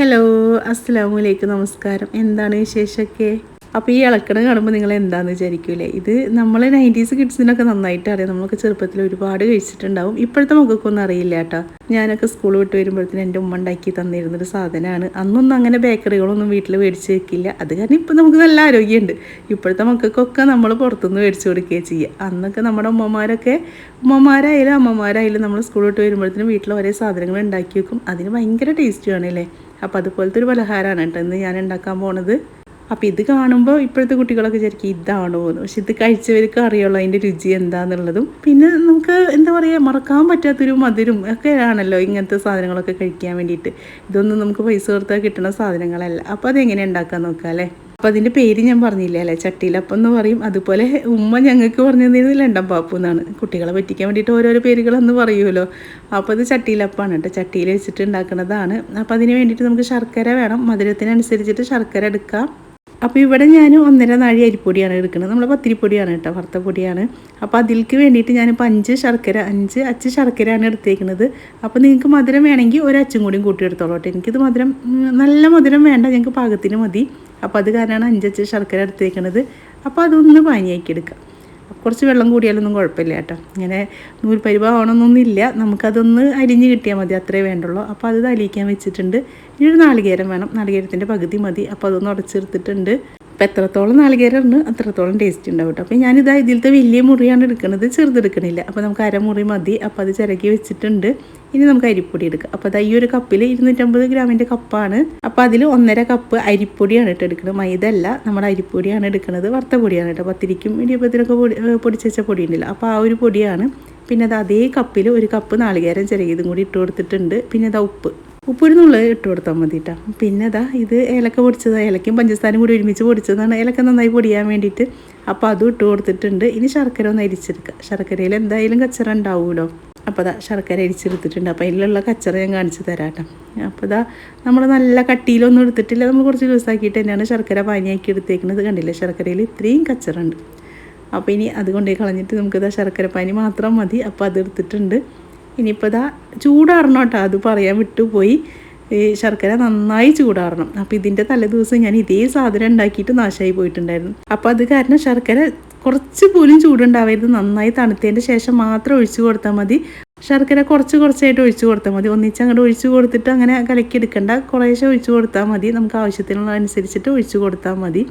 Hello അസ്സാം വലൈക്കും നമസ്കാരം. എന്താണ് വിശേഷമൊക്കെ? അപ്പോൾ ഈ ഇളക്കണം കാണുമ്പോൾ നിങ്ങൾ എന്താണെന്ന് വിചാരിക്കൂലേ? ഇത് നമ്മൾ നയന്റീസ് കിഡ്സിനൊക്കെ നന്നായിട്ട് അറിയാം. നമ്മളൊക്കെ ചെറുപ്പത്തിൽ ഒരുപാട് കഴിച്ചിട്ടുണ്ടാവും. ഇപ്പോഴത്തെ മക്കൾക്കൊന്നും അറിയില്ല കേട്ടോ. ഞാനൊക്കെ സ്കൂൾ വിട്ട് വരുമ്പോഴത്തേന് എന്റെ ഉമ്മ ഉണ്ടാക്കി തന്നിരുന്നൊരു സാധനമാണ്. അന്നൊന്നും അങ്ങനെ ബേക്കറികളൊന്നും വീട്ടിൽ മേടിച്ച് വെക്കില്ല. അത് കാരണം ഇപ്പം നമുക്ക് നല്ല ആരോഗ്യമുണ്ട്. ഇപ്പോഴത്തെ മക്കൾക്കൊക്കെ നമ്മൾ പുറത്തുനിന്ന് മേടിച്ച് കൊടുക്കുകയാണ് ചെയ്യുക. അന്നൊക്കെ നമ്മുടെ ഉമ്മമാരൊക്കെ ഉമ്മമാരായാലും അമ്മമാരായാലും നമ്മൾ സ്കൂൾ വിട്ട് വരുമ്പോഴത്തേനും വീട്ടിൽ ഒരേ സാധനങ്ങൾ ഉണ്ടാക്കി വെക്കും. അതിന് ഭയങ്കര ടേസ്റ്റുമാണ് അല്ലേ അപ്പോൾ അതുപോലത്തെ ഒരു പലഹാരമാണ് കേട്ടോ ഇന്ന് ഞാൻ ഉണ്ടാക്കാൻ പോണത്. അപ്പോൾ ഇത് കാണുമ്പോൾ ഇപ്പോഴത്തെ കുട്ടികളൊക്കെ വിചാരിക്കും ഇതാണോ എന്ന്. പക്ഷെ ഇത് കഴിച്ചവർക്ക് അറിയുള്ളൂ അതിന്റെ രുചി എന്താണെന്നുള്ളതും പിന്നെ നമുക്ക് എന്താ പറയുക മറക്കാൻ പറ്റാത്തൊരു മധുരം ഒക്കെ ആണല്ലോ ഇങ്ങനത്തെ സാധനങ്ങളൊക്കെ കഴിക്കാൻ വേണ്ടിയിട്ട്. ഇതൊന്നും നമുക്ക് പൈസ കൊടുത്താൽ കിട്ടുന്ന സാധനങ്ങളല്ല. അപ്പോൾ അതെങ്ങനെ ഉണ്ടാക്കാൻ നോക്കാം അല്ലേ? അപ്പോൾ അതിന്റെ പേര് ഞാൻ പറഞ്ഞില്ല അല്ലേ? ചട്ടിയിലപ്പം എന്ന് പറയും. അതുപോലെ ഉമ്മ ഞങ്ങൾക്ക് പറഞ്ഞു തന്നിരുന്നത് ലണ്ടൻ പാപ്പു എന്നാണ്. കുട്ടികളെ പറ്റിക്കാൻ വേണ്ടിയിട്ട് ഓരോരോ പേരുകളെന്ന് പറയുമല്ലോ. അപ്പോൾ അത് ചട്ടിയിലപ്പാണ് കേട്ടോ. ചട്ടിയിൽ വെച്ചിട്ട് ഉണ്ടാക്കുന്നതാണ്. അപ്പോൾ അതിന് വേണ്ടിയിട്ട് നമുക്ക് ശർക്കര വേണം. മധുരത്തിനനുസരിച്ചിട്ട് ശർക്കര എടുക്കാം. അപ്പോൾ ഇവിടെ ഞാൻ ഒന്നര നാഴി അരിപ്പൊടിയാണ് എടുക്കുന്നത്. നമ്മൾ പത്തിരിപ്പൊടിയാണ് കേട്ടോ വറുത്ത പൊടിയാണ് അപ്പോൾ അതിലേക്ക് വേണ്ടിയിട്ട് ഞാനിപ്പോൾ അഞ്ച് ശർക്കര അഞ്ച് അച്ച് ശർക്കരയാണ് എടുത്തേക്കുന്നത്. അപ്പോൾ നിങ്ങൾക്ക് മധുരം വേണമെങ്കിൽ ഒരു അച്ചും കൂടിയും കൂട്ടിയെടുത്തോളൂ കേട്ടോ. എനിക്കിത് മധുരം നല്ല മധുരം വേണ്ട ഞങ്ങൾക്ക് പാകത്തിന് മതി. അപ്പോൾ അത് കാരണമാണ് അഞ്ചച്ച് ശർക്കര എടുത്തേക്കുന്നത് അപ്പോൾ അതൊന്ന് പാനിയാക്കി എടുക്കാം കുറച്ച് വെള്ളം കൂടിയാലൊന്നും കുഴപ്പമില്ല കേട്ടോ. ഇങ്ങനെ നൂൽപ്പരിവാവണമെന്നൊന്നുമില്ല നമുക്കതൊന്ന് അരിഞ്ഞ് കിട്ടിയാൽ മതി അത്രേ വേണ്ടുള്ളൂ. അപ്പോൾ അത് അലിയിക്കാൻ വെച്ചിട്ടുണ്ട്. ഇനി ഒരു നാളികേരം വേണം. നാളികേരത്തിന്റെ പകുതി മതി. അപ്പോൾ അതൊന്ന് ഉടച്ചെടുത്തിട്ടുണ്ട്. അപ്പോൾ എത്രത്തോളം നാളികേരം ഉണ്ട് അത്രത്തോളം ടേസ്റ്റ് ഉണ്ടാവും കേട്ടോ അപ്പോൾ ഞാനിതാ ഇതിലത്തെ വലിയ മുറിയാണ് എടുക്കുന്നത് ചെറുതെടുക്കണില്ല. അപ്പോൾ നമുക്ക് അരമുറി മതി. അപ്പോൾ അത് ചിരകി വെച്ചിട്ടുണ്ട്. ഇനി നമുക്ക് അരിപ്പൊടി എടുക്കാം. അപ്പോൾ അതാ ഈ ഒരു കപ്പിൽ ഇരുന്നൂറ്റമ്പത് ഗ്രാമിന്റെ കപ്പാണ്. അപ്പോൾ അതിൽ ഒന്നര കപ്പ് അരിപ്പൊടിയാണ് കേട്ടോ എടുക്കുന്നത് മൈദ അല്ല നമ്മുടെ അരിപ്പൊടിയാണ് എടുക്കുന്നത് വറുത്ത പൊടിയാണ് കേട്ടോ പത്തിരിക്കും ഇടിയപ്പത്തിനൊക്കെ പൊടി പൊടിച്ചുവെച്ച പൊടി ഉണ്ടല്ലോ. അപ്പോൾ ആ ഒരു പൊടിയാണ്. പിന്നെ അത് അതേ കപ്പിൽ ഒരു കപ്പ് നാളികേരം ചിരകിയതും കൂടി ഇട്ട് കൊടുത്തിട്ടുണ്ട്. പിന്നെ അത് ഉപ്പ്. ഉപ്പ് ഒരു നുള്ളി ഇട്ട് കൊടുത്താൽ മതി കേട്ടോ പിന്നെ അതാ ഇത് ഏലക്ക പൊടിച്ചത്. ഏലക്കയും പഞ്ചസാരയും കൂടി ഒരുമിച്ച് പൊടിച്ചതാണ്. ഏലക്ക നന്നായി പൊടിയാൻ വേണ്ടിയിട്ട് അപ്പോൾ അതും ഇട്ട് കൊടുത്തിട്ടുണ്ട്. ഇനി ശർക്കര ഒന്ന് അരിച്ചെടുക്കുക ശർക്കരയിൽ എന്തായാലും കച്ചറ ഉണ്ടാവുമല്ലോ അപ്പോൾ അതാ ശർക്കര അരിച്ചെടുത്തിട്ടുണ്ട്. അപ്പോൾ അതിലുള്ള കച്ചറ ഞാൻ കാണിച്ചു തരാം കേട്ടോ അപ്പോൾ ഇതാ നമ്മൾ നല്ല കട്ടിയിലൊന്നും എടുത്തിട്ടില്ല. നമ്മൾ കുറച്ച് ദിവസമാക്കിയിട്ട് തന്നെയാണ് ശർക്കര പാനിയാക്കി എടുത്തേക്കുന്നത്. കണ്ടില്ലേ? ശർക്കരയിൽ ഇത്രയും കച്ചറ ഉണ്ട്. അപ്പോൾ ഇനി അതുകൊണ്ടേ കളഞ്ഞിട്ട് നമുക്കിതാ ശർക്കര പാനി മാത്രം മതി. അപ്പോൾ അത് എടുത്തിട്ടുണ്ട്. ഇനിയിപ്പോൾ ഇതാ ചൂടാറണം കേട്ടോ അത് പറയാൻ വിട്ടുപോയി. ഈ ശർക്കര നന്നായി ചൂടാറണം. അപ്പോൾ ഇതിന്റെ തലേദിവസം ഞാൻ ഇതേ സാധനം ഉണ്ടാക്കിയിട്ട് നാശമായി പോയിട്ടുണ്ടായിരുന്നു. അപ്പോൾ അത് കാരണം ശർക്കര കുറച്ച് പോലും ചൂടുണ്ടാവരുത്. നന്നായി തണുത്തതിന്റെ ശേഷം മാത്രം ഒഴിച്ചു കൊടുത്താൽ മതി. ശർക്കര കുറച്ച് കുറച്ചായിട്ട് ഒഴിച്ചു കൊടുത്താൽ മതി. ഒന്നിച്ച് അങ്ങോട്ട് ഒഴിച്ചു കൊടുത്തിട്ട് അങ്ങനെ കലക്കി എടുക്കണ്ട. കുറേശ്ശെ ഒഴിച്ചു കൊടുത്താൽ മതി. നമുക്ക് ആവശ്യത്തിനുള്ള അനുസരിച്ചിട്ട് ഒഴിച്ചു കൊടുത്താൽ മതി.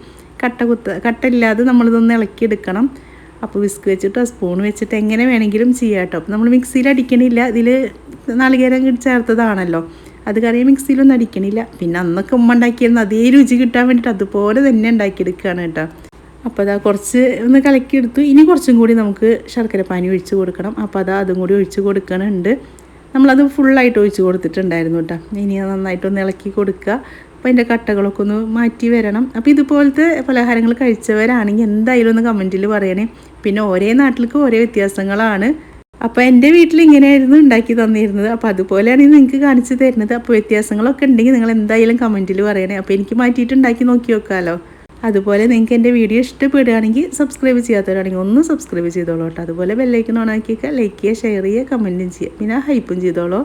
കട്ട കുത്ത കട്ടയില്ലാതെ നമ്മളിതൊന്ന് ഇളക്കി എടുക്കണം അപ്പോൾ വിസ്ക് വെച്ചിട്ടോ സ്പൂൺ വെച്ചിട്ട് എങ്ങനെ വേണമെങ്കിലും ചെയ്യാം കേട്ടോ നമ്മൾ മിക്സിയിൽ അടിക്കണില്ല. ഇതിൽ നാളികേരം ചേർത്തതാണല്ലോ. അത് കറിയ മിക്സിയിലൊന്നും അടിക്കണില്ല. പിന്നെ അന്നൊക്കെ ഉമ്മ ഉണ്ടാക്കിയിരുന്ന അതേ രുചി കിട്ടാൻ വേണ്ടിയിട്ട് അതുപോലെ തന്നെ ഉണ്ടാക്കിയെടുക്കുകയാണ് കേട്ടോ അപ്പോൾ അതാ കുറച്ച് ഒന്ന് കലക്കിയെടുത്തു. ഇനി കുറച്ചും കൂടി നമുക്ക് ശർക്കര പാനി ഒഴിച്ച് കൊടുക്കണം. അപ്പോൾ അതാ അതും കൂടി ഒഴിച്ച് കൊടുക്കണുണ്ട്. നമ്മളത് ഫുള്ളായിട്ട് ഒഴിച്ച് കൊടുത്തിട്ടുണ്ടായിരുന്നു കേട്ടോ ഇനി നന്നായിട്ടൊന്ന് ഇളക്കി കൊടുക്കുക. അപ്പോൾ അതിന്റെ കട്ടകളൊക്കെ ഒന്ന് മാറ്റി വരണം. അപ്പോൾ ഇതുപോലത്തെ പലഹാരങ്ങൾ കഴിച്ചവരാണെങ്കിൽ എന്തായാലും ഒന്ന് കമന്റിൽ പറയണേ. പിന്നെ ഓരോ നാട്ടിലേക്ക് ഓരോ വ്യത്യാസങ്ങളാണ്. അപ്പോൾ എന്റെ വീട്ടിൽ ഇങ്ങനെയായിരുന്നു ഉണ്ടാക്കി തന്നിരുന്നത്. അപ്പോൾ അതുപോലെയാണ് നിങ്ങൾക്ക് കാണിച്ചു തരുന്നത്. അപ്പോൾ വ്യത്യാസങ്ങളൊക്കെ ഉണ്ടെങ്കിൽ നിങ്ങൾ എന്തായാലും കമന്റിൽ പറയണേ. അപ്പോൾ എനിക്ക് മാറ്റിയിട്ട് ഉണ്ടാക്കി നോക്കി നോക്കാമല്ലോ അതുപോലെ നിങ്ങൾക്ക് എന്റെ വീഡിയോ ഇഷ്ടപ്പെടുകയാണെങ്കിൽ സബ്സ്ക്രൈബ് ചെയ്യാത്തവരാണെങ്കിൽ ഒന്ന് സബ്സ്ക്രൈബ് ചെയ്തോളൂ കേട്ടോ. അതുപോലെ ബെല്ലൈക്കൺ ഓൺ ആക്കിയൊക്കെ ലൈക്ക് ചെയ്യുക ഷെയർ ചെയ്യുക കമന്റും ചെയ്യുക. പിന്നെ ഹൈപ്പും ചെയ്തോളൂ.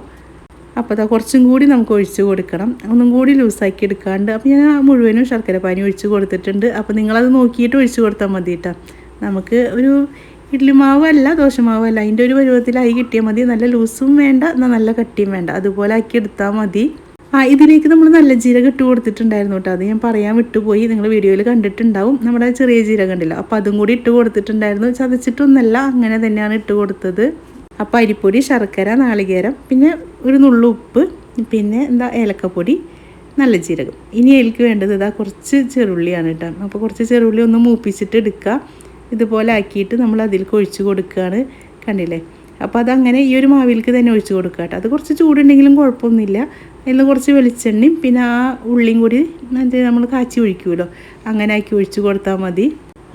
അപ്പോൾ അതാ കുറച്ചും കൂടി നമുക്ക് ഒഴിച്ചു കൊടുക്കണം. ഒന്നും കൂടി ലൂസാക്കി എടുക്കാണ്ട്. അപ്പോൾ ഞാൻ മുഴുവനും ശർക്കര പാനി ഒഴിച്ച് കൊടുത്തിട്ടുണ്ട്. അപ്പോൾ നിങ്ങളത് നോക്കിയിട്ട് ഒഴിച്ചു കൊടുത്താൽ മതി കേട്ടോ നമുക്ക് ഒരു ഇഡ്ഡലി മാവല്ല ദോശമാവല്ല അതിന്റെ ഒരു പരുവത്തിലായി കിട്ടിയാൽ മതി. നല്ല ലൂസും വേണ്ട എന്നാൽ നല്ല കട്ടിയും വേണ്ട. അതുപോലെ ആക്കി എടുത്താൽ മതി. ആ ഇതിലേക്ക് നമ്മൾ നല്ല ജീരകം ഇട്ട് കൊടുത്തിട്ടുണ്ടായിരുന്നു കേട്ടോ അത് ഞാൻ പറയാൻ വിട്ടുപോയി. നിങ്ങൾ വീഡിയോയിൽ കണ്ടിട്ടുണ്ടാവും. നമ്മുടെ ചെറിയ ജീരകം ഉണ്ടല്ലോ. അപ്പോൾ അതും കൂടി ഇട്ട് കൊടുത്തിട്ടുണ്ടായിരുന്നു. ചതച്ചിട്ടൊന്നല്ല അങ്ങനെ തന്നെയാണ് ഇട്ട് കൊടുത്തത്. അപ്പോൾ അരിപ്പൊടി ശർക്കര നാളികേരം പിന്നെ ഒരു നുള്ളു ഉപ്പ് പിന്നെ എന്താ ഏലക്കപ്പൊടി നല്ല ജീരകം. ഇനി എനിക്ക് വേണ്ടത് ഇതാ കുറച്ച് ചെറുള്ളിയാണ് കേട്ടോ. അപ്പോൾ കുറച്ച് ചെറുള്ളി ഒന്ന് മൂപ്പിച്ചിട്ട് എടുക്കുക. ഇതുപോലെ ആക്കിയിട്ട് നമ്മൾ അതിലേക്ക് ഒഴിച്ചു കൊടുക്കുകയാണ്. കണ്ടില്ലേ? അപ്പോൾ അതങ്ങനെ ഈ ഒരു മാവിലേക്ക് തന്നെ ഒഴിച്ചു കൊടുക്കുക കേട്ടോ. അത് കുറച്ച് ചൂടുണ്ടെങ്കിലും കുഴപ്പമൊന്നുമില്ല. അതിൽ കുറച്ച് വെളിച്ചെണ്ണയും പിന്നെ ആ ഉള്ളിയും കൂടി നമ്മൾ കാച്ചി ഒഴിക്കുമല്ലോ. അങ്ങനെ ആക്കി ഒഴിച്ചു കൊടുത്താൽ മതി.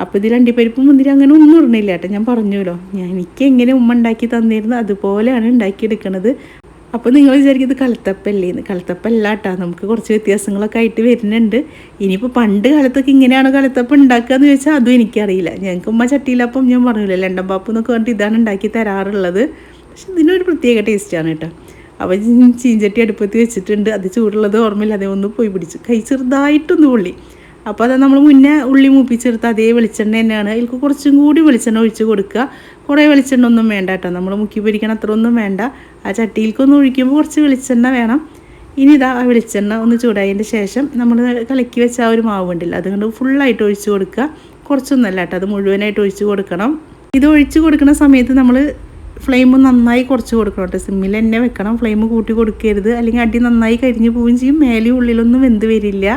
അപ്പോൾ ഇതിൽ അണ്ടിപ്പരിപ്പ് മുന്തിരി അങ്ങനെ ഒന്നും ഇടണില്ല കേട്ടോ. ഞാൻ പറഞ്ഞല്ലോ ഞാൻ എനിക്ക് എങ്ങനെ ഉമ്മ ഉണ്ടാക്കി തന്നിരുന്നു അതുപോലെയാണ് ഉണ്ടാക്കിയെടുക്കണത്. അപ്പോൾ നിങ്ങൾ വിചാരിക്കും ഇത് കലത്തപ്പല്ലേന്ന് കലത്തപ്പല്ല കേട്ടോ. നമുക്ക് കുറച്ച് വ്യത്യാസങ്ങളൊക്കെ ആയിട്ട് വരുന്നുണ്ട്. ഇനിയിപ്പോൾ പണ്ട് കാലത്തൊക്കെ ഇങ്ങനെയാണ് കലത്തപ്പം ഉണ്ടാക്കുക എന്ന് ചോദിച്ചാൽ അതും എനിക്കറിയില്ല. ഞങ്ങൾക്ക് ഉമ്മ ചട്ടിയിലപ്പം ഞാൻ പറഞ്ഞില്ല ലണ്ടൻ പാപ്പ് എന്നൊക്കെ പറഞ്ഞിട്ട് ഇതാണ് ഉണ്ടാക്കി തരാറുള്ളത്. പക്ഷെ ഇതിനൊരു പ്രത്യേക ടേസ്റ്റാണ് കേട്ടോ. അപ്പോൾ ചീഞ്ചട്ടി അടുപ്പത്ത് വെച്ചിട്ടുണ്ട്. അത് ചൂടുള്ളത് ഓർമ്മയില്ല. അതേ ഒന്ന് പോയി പിടിച്ചു. കൈ ചെറുതായിട്ടൊന്ന് പൊള്ളി. അപ്പോൾ അത് നമ്മൾ മുന്നേ ഉള്ളി മൂപ്പിച്ചെടുത്ത് അതേ വെളിച്ചെണ്ണ തന്നെയാണ്. അതിൽക്ക് കുറച്ചും കൂടി വെളിച്ചെണ്ണ ഒഴിച്ച് കൊടുക്കുക. കുറേ വെളിച്ചെണ്ണ ഒന്നും വേണ്ട കേട്ടോ. നമ്മൾ മുക്കി പൊരിക്കണ അത്ര ഒന്നും വേണ്ട. ആ ചട്ടിയിൽക്കൊന്ന് ഒഴിക്കുമ്പോൾ കുറച്ച് വെളിച്ചെണ്ണ വേണം. ഇനി ഇതാ ആ വെളിച്ചെണ്ണ ഒന്ന് ചൂടായതിന്റെ ശേഷം നമ്മൾ കലക്കി വെച്ച ആ ഒരു മാവ് ഉണ്ടല്ലോ അതുകൊണ്ട് ഫുള്ളായിട്ട് ഒഴിച്ച് കൊടുക്കുക. കുറച്ചൊന്നല്ല കേട്ടോ അത് മുഴുവനായിട്ട് ഒഴിച്ച് കൊടുക്കണം. ഇത് ഒഴിച്ച് കൊടുക്കുന്ന സമയത്ത് നമ്മൾ ഫ്ലെയിം നന്നായി കുറച്ച് കൊടുക്കണം കേട്ടോ. സിമ്മിൽ തന്നെ വെക്കണം ഫ്ലെയിം കൂട്ടി കൊടുക്കരുത്. അല്ലെങ്കിൽ അടി നന്നായി കരിഞ്ഞു പോവുകയും ചെയ്യും. മേലെയും ഉള്ളിലൊന്നും വെന്ത് വരില്ല.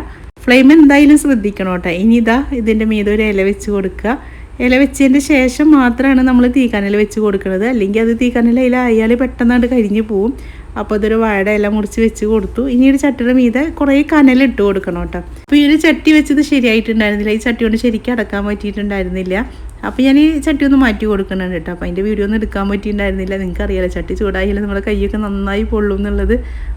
ഫ്ലെയിം എന്തായാലും ശ്രദ്ധിക്കണം കേട്ടോ ഇനി ഇതാ ഇതിന്റെ മീതെ ഒരു ഇല വെച്ച് കൊടുക്കുക. ഇല വെച്ചതിന്റെ ശേഷം മാത്രമാണ് നമ്മൾ തീക്കാനില വെച്ച് കൊടുക്കുന്നത് അല്ലെങ്കിൽ അത് തീക്കാനില ഇല അയാൾ പെട്ടെന്നാണ്ട് കരിഞ്ഞു പോവും. അപ്പോൾ അതൊരു വാഴ ഇല മുറിച്ച് വെച്ച് കൊടുത്തു. ഇനി ഒരു ചട്ടിയുടെ മീതെ കുറേ കനലിട്ട് കൊടുക്കണം കേട്ടോ അപ്പോൾ ഈ ഒരു ചട്ടി വെച്ചത് ശരിയായിട്ടുണ്ടായിരുന്നില്ല. ഈ ചട്ടി കൊണ്ട് ശരിക്കും അടക്കാൻ പറ്റിയിട്ടുണ്ടായിരുന്നില്ല. അപ്പോൾ ഞാൻ ഈ ചട്ടി ഒന്ന് മാറ്റി കൊടുക്കുന്നുണ്ട് കേട്ടോ. അപ്പോൾ അതിന്റെ വീഡിയോ ഒന്നും എടുക്കാൻ പറ്റിയിട്ടുണ്ടായിരുന്നില്ല. നിങ്ങൾക്ക് അറിയാലോ ചട്ടി ചൂടായാലും നമ്മുടെ കൈയൊക്കെ നന്നായി പൊള്ളും എന്നുള്ളത്.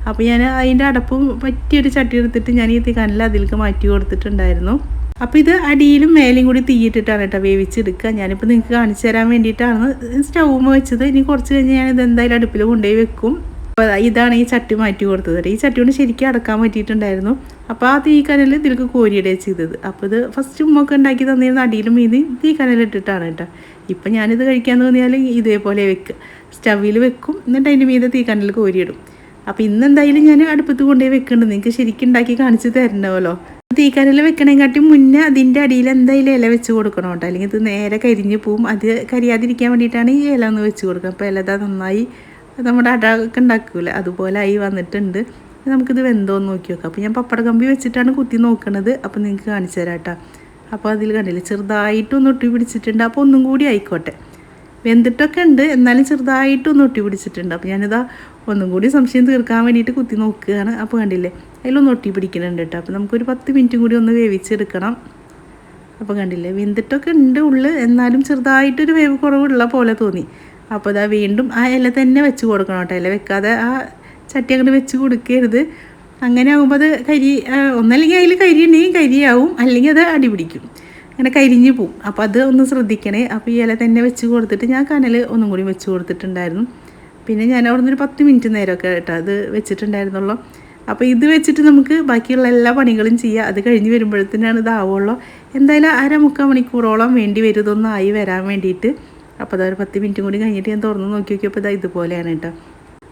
അപ്പോൾ ഞാൻ അതിന്റെ അടപ്പും പറ്റിയൊരു ചട്ടി എടുത്തിട്ട് ഞാൻ ഈ കനൽ അതിലേക്ക് മാറ്റി കൊടുത്തിട്ടുണ്ടായിരുന്നു. അപ്പോൾ ഇത് അടിയിലും മേലെയും കൂടി തീയിട്ടിട്ടാണ് കേട്ടോ വേവിച്ചെടുക്കുക. ഞാനിപ്പോൾ നിങ്ങൾക്ക് കാണിച്ചു തരാൻ വേണ്ടിയിട്ടാണ് സ്റ്റൗ വെച്ചത്. ഇനി കുറച്ച് കഴിഞ്ഞ് ഞാൻ ഇത് എന്തായാലും അടുപ്പിൽ കൊണ്ടുപോയി വെക്കും. അപ്പോൾ ഇതാണ് ഈ ചട്ടി മാറ്റി കൊടുത്തത് ഈ ചട്ടി കൊണ്ട് ശരിക്കും അടക്കാൻ പറ്റിയിട്ടുണ്ടായിരുന്നു. അപ്പോൾ ആ തീ കനൽ ഇതിലേക്ക് കോരിയിടുക ചെയ്തത്. അപ്പോൾ ഇത് ഫസ്റ്റ് ഉമ്മൊക്കെ ഉണ്ടാക്കി തന്നിരുന്ന അടിയിലും മീതി തീ കനലിട്ടിട്ടാണ് കേട്ടോ. ഇപ്പം ഞാനിത് കഴിക്കാൻ തോന്നിയാൽ ഇതേപോലെ വെക്കുക സ്റ്റവിൽ വെക്കും എന്നിട്ട് അതിന്റെ മീതെ തീ കനൽ കോരിയിടും. അപ്പോൾ ഇന്ന് എന്തായാലും ഞാൻ അടുപ്പത്ത് കൊണ്ടുപോയി വെക്കുന്നുണ്ട് നിങ്ങൾക്ക് ശരിക്കും ഉണ്ടാക്കി കാണിച്ച് തരണമല്ലോ. തീക്കനൽ വെക്കണേക്കാട്ടി മുന്നേ അതിന്റെ അടിയിൽ എന്തായാലും ഇല വെച്ച് കൊടുക്കണം കേട്ടോ. അല്ലെങ്കിൽ ഇത് നേരെ കരിഞ്ഞ് പോവും. അത് കരിയാതിരിക്കാൻ വേണ്ടിയിട്ടാണ് ഈ ഇല ഒന്ന് വെച്ച് കൊടുക്കുക അപ്പോൾ ഇല ഇതാ നന്നായി നമ്മുടെ അട ഒക്കെ ഉണ്ടാക്കൂല? അതുപോലെ ആയി വന്നിട്ടുണ്ട്. നമുക്കിത് വെന്തോന്ന് നോക്കി നോക്കാം അപ്പോൾ ഞാൻ പപ്പട കമ്പി വെച്ചിട്ടാണ് കുത്തി നോക്കണത്. അപ്പോൾ നിങ്ങൾക്ക് കാണിച്ചു തരാം കേട്ടോ അപ്പോൾ അതിൽ കണ്ടില്ല ചെറുതായിട്ടൊന്ന് ഒട്ടി പിടിച്ചിട്ടുണ്ട്. അപ്പോൾ ഒന്നും കൂടി ആയിക്കോട്ടെ. വെന്തിട്ടൊക്കെ ഉണ്ട്. എന്നാലും ചെറുതായിട്ടൊന്ന് ഒട്ടി പിടിച്ചിട്ടുണ്ട്. അപ്പോൾ ഞാനിതാ ഒന്നും കൂടി സംശയം തീർക്കാൻ വേണ്ടിയിട്ട് കുത്തി നോക്കുകയാണ്. അപ്പോൾ കണ്ടില്ലേ അതിലൊന്ന് ഒട്ടി പിടിക്കുന്നുണ്ട് കേട്ടോ അപ്പോൾ നമുക്കൊരു പത്ത് മിനിറ്റും കൂടി ഒന്ന് വേവിച്ചെടുക്കണം. അപ്പോൾ കണ്ടില്ലേ വെന്തിട്ടൊക്കെ ഉണ്ട് ഉള്ളു. എന്നാലും ചെറുതായിട്ടൊരു വേവ് കുറവുള്ള പോലെ തോന്നി. അപ്പോൾ അതാ വീണ്ടും ആ ഇല തന്നെ വെച്ച് കൊടുക്കണം കേട്ടോ ഇല വെക്കാതെ ആ ചട്ടി അങ്ങോട്ട് വെച്ച് കൊടുക്കരുത്. അങ്ങനെ ആകുമ്പോൾ അത് കരി ഒന്നല്ലെങ്കിൽ അതിൽ കരി ഉണ്ടെങ്കിൽ കരിയാവും അല്ലെങ്കിൽ അത് അടി പിടിക്കും. അങ്ങനെ കരിഞ്ഞു പോവും. അപ്പോൾ അത് ഒന്ന് ശ്രദ്ധിക്കണേ. അപ്പോൾ ഈ ഇല തന്നെ വെച്ച് കൊടുത്തിട്ട് ഞാൻ കനൽ ഒന്നും കൂടി വെച്ച് കൊടുത്തിട്ടുണ്ടായിരുന്നു. പിന്നെ ഞാൻ അവിടെ നിന്നൊരു പത്ത് മിനിറ്റ് നേരമൊക്കെ കേട്ടോ അത് വെച്ചിട്ടുണ്ടായിരുന്നുള്ളൂ. അപ്പോൾ ഇത് വെച്ചിട്ട് നമുക്ക് ബാക്കിയുള്ള എല്ലാ പണികളും ചെയ്യാം. അത് കഴിഞ്ഞ് വരുമ്പോഴത്തേനാണ് ഇതാവുള്ളൂ എന്തായാലും അരമുക്കാൽ മണിക്കൂറോളം വേണ്ടി വരും ഇതൊന്നായി വരാൻ വേണ്ടിയിട്ട്. അപ്പോൾ അതൊരു പത്ത് മിനിറ്റും കൂടി കഴിഞ്ഞിട്ട് ഞാൻ തുറന്ന് നോക്കി നോക്കിയപ്പോൾ ഇതാ ഇതുപോലെയാണ് കേട്ടോ.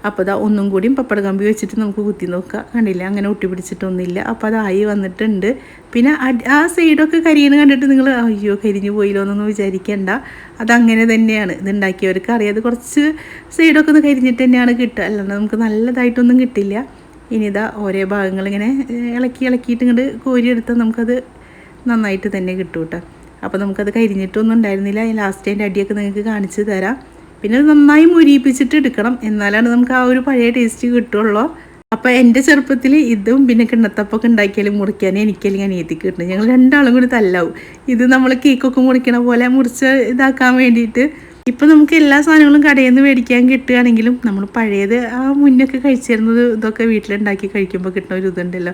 അപ്പോൾ അതാ ഒന്നും കൂടിയും പപ്പട കമ്പി വെച്ചിട്ട് നമുക്ക് കുത്തി നോക്കാം. കണ്ടില്ല? അങ്ങനെ ഒട്ടി പിടിച്ചിട്ടൊന്നുമില്ല. അപ്പോൾ അതായി വന്നിട്ടുണ്ട്. പിന്നെ ആ സൈഡൊക്കെ കരിയെന്ന് കണ്ടിട്ട് നിങ്ങൾ അയ്യോ കരിഞ്ഞു പോയില്ലോ എന്നൊന്നും വിചാരിക്കേണ്ട. അതങ്ങനെ തന്നെയാണ് ഇത് ഉണ്ടാക്കിയവർക്ക് അറിയാം. കുറച്ച് സൈഡൊക്കെ ഒന്ന് കരിഞ്ഞിട്ട് തന്നെയാണ് കിട്ടുക. അല്ലാണ്ട് നമുക്ക് നല്ലതായിട്ടൊന്നും കിട്ടില്ല. ഇനി ഇതാ ഓരോ ഭാഗങ്ങൾ ഇങ്ങനെ ഇളക്കി ഇളക്കിയിട്ട് ഇങ്ങോട്ട് കോരിയെടുത്താൽ നമുക്കത് നന്നായിട്ട് തന്നെ കിട്ടും കേട്ടോ. അപ്പോൾ നമുക്കത് കരിഞ്ഞിട്ടൊന്നും ഉണ്ടായിരുന്നില്ല. ലാസ്റ്റ് അതിന്റെ അടിയൊക്കെ നിങ്ങൾക്ക് കാണിച്ചു തരാം. പിന്നെ നന്നായി മുരിയിപ്പിച്ചിട്ട് എടുക്കണം. എന്നാലാണ് നമുക്ക് ആ ഒരു പഴയ ടേസ്റ്റ് കിട്ടുള്ളൂ. അപ്പോൾ എന്റെ ചെറുപ്പത്തിൽ ഇതും പിന്നെ കിണ്ണത്തപ്പൊക്കെ ഉണ്ടാക്കിയാലും മുറിക്കാൻ എനിക്കല്ലെങ്കിൽ അനിയത്തിക്ക് കിട്ടും ഞങ്ങൾ രണ്ടാളും കൂടി തല്ലാവും. ഇത് നമ്മൾ കേക്കൊക്കെ മുറിക്കണ പോലെ മുറിച്ച് ഇതാക്കാൻ വേണ്ടിയിട്ട്. ഇപ്പം നമുക്ക് എല്ലാ സാധനങ്ങളും കടയിൽ നിന്ന് മേടിക്കാൻ കിട്ടുകയാണെങ്കിലും നമ്മൾ പഴയത് ആ മുന്നൊക്കെ കഴിച്ചിരുന്നത് ഇതൊക്കെ വീട്ടിലുണ്ടാക്കി കഴിക്കുമ്പോൾ കിട്ടുന്ന ഒരു ഇതുണ്ടല്ലോ.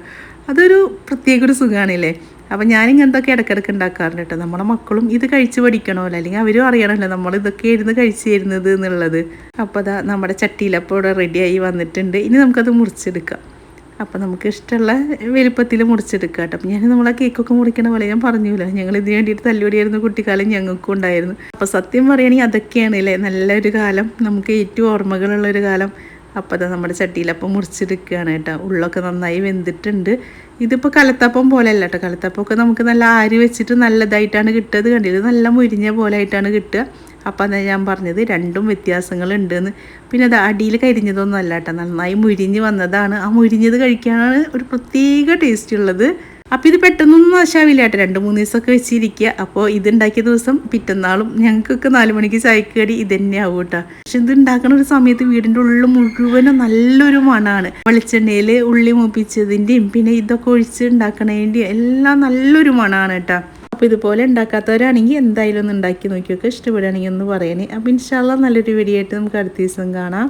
അതൊരു പ്രത്യേക ഒരു സുഖമാണല്ലേ അപ്പം ഞാനിങ്ങനത്തൊക്കെ ഇടയ്ക്കിടയ്ക്ക് ഉണ്ടാക്കാറുണ്ട് കേട്ടോ. നമ്മുടെ മക്കളും ഇത് കഴിച്ച് പഠിക്കണമല്ലോ. അല്ലെങ്കിൽ അവരും അറിയണമല്ലോ നമ്മൾ ഇതൊക്കെ ഇരുന്ന് കഴിച്ച് തരുന്നത് എന്നുള്ളത്. അപ്പോൾ അതാ നമ്മുടെ ചട്ടിയിലപ്പോൾ ഇവിടെ റെഡിയായി വന്നിട്ടുണ്ട്. ഇനി നമുക്കത് മുറിച്ചെടുക്കാം. അപ്പോൾ നമുക്ക് ഇഷ്ടമുള്ള വലുപ്പത്തിൽ മുറിച്ചെടുക്കാം കേട്ടോ. അപ്പം ഞാൻ നമ്മളെ കേക്കൊക്കെ മുറിക്കണ പോലെ ഞാൻ പറഞ്ഞില്ല? ഞങ്ങൾ ഇതിന് വേണ്ടിയിട്ട് തല്ലുപടിയായിരുന്നു കുട്ടിക്കാലം ഞങ്ങൾക്കും ഉണ്ടായിരുന്നു. അപ്പോൾ സത്യം പറയുകയാണെങ്കിൽ അതൊക്കെയാണ് അല്ലേ? നല്ലൊരു കാലം. നമുക്ക് ഏറ്റവും ഓർമ്മകളുള്ളൊരു കാലം. അപ്പോൾ അത് നമ്മുടെ ചട്ടിയിലപ്പം മുറിച്ചെടുക്കുകയാണ് കേട്ടോ. ഉള്ളൊക്കെ നന്നായി വെന്തിട്ടുണ്ട്. ഇതിപ്പോൾ കലത്തപ്പം പോലെ അല്ല കേട്ടോ. കലത്തപ്പമൊക്കെ നമുക്ക് നല്ല ആരി വെച്ചിട്ട് നല്ലതായിട്ടാണ് കിട്ടുന്നത് കണ്ടിട്ട് നല്ല മുരിഞ്ഞ പോലെ ആയിട്ടാണ് കിട്ടുക. അപ്പം അതാ ഞാൻ പറഞ്ഞത് രണ്ടും വ്യത്യാസങ്ങളുണ്ടെന്ന്. പിന്നെ അത് അടിയിൽ കരിഞ്ഞതൊന്നും അല്ല കേട്ടോ. നന്നായി മുരിഞ്ഞ് വന്നതാണ്. ആ മുരിഞ്ഞത് കഴിക്കാനാണ് ഒരു പ്രത്യേക ടേസ്റ്റ് ഉള്ളത്. അപ്പോൾ ഇത് പെട്ടെന്നൊന്നും നാശാവില്ല കേട്ടോ. രണ്ട് മൂന്ന് ദിവസമൊക്കെ വെച്ചിരിക്കുക. അപ്പോൾ ഇതുണ്ടാക്കിയ ദിവസം പിറ്റന്നാളും ഞങ്ങൾക്കൊക്കെ നാല് മണിക്ക് ചായക്ക് കടി ഇത് തന്നെയാവും കേട്ടോ. പക്ഷെ ഇത് ഉണ്ടാക്കുന്ന ഒരു സമയത്ത് വീടിന്റെ ഉള്ളിൽ മുഴുവനും നല്ലൊരു മണമാണ് വെളിച്ചെണ്ണയിൽ ഉള്ളി മൂപ്പിച്ചതിന്റെയും പിന്നെ ഇതൊക്കെ ഒഴിച്ച് ഉണ്ടാക്കണതിന്റെയും എല്ലാം നല്ലൊരു മണമാണ് കേട്ടോ. അപ്പോൾ ഇതുപോലെ ഉണ്ടാക്കാത്തവരാണെങ്കിൽ എന്തായാലും ഒന്ന് ഉണ്ടാക്കി നോക്കിയൊക്കെ ഇഷ്ടപ്പെടുകയാണെങ്കിൽ ഒന്ന് പറയണേ. അപ്പോൾ ഇൻഷാല്ല നല്ലൊരു വീഡിയോ ആയിട്ട് നമുക്ക് അടുത്ത ദിവസം കാണാം.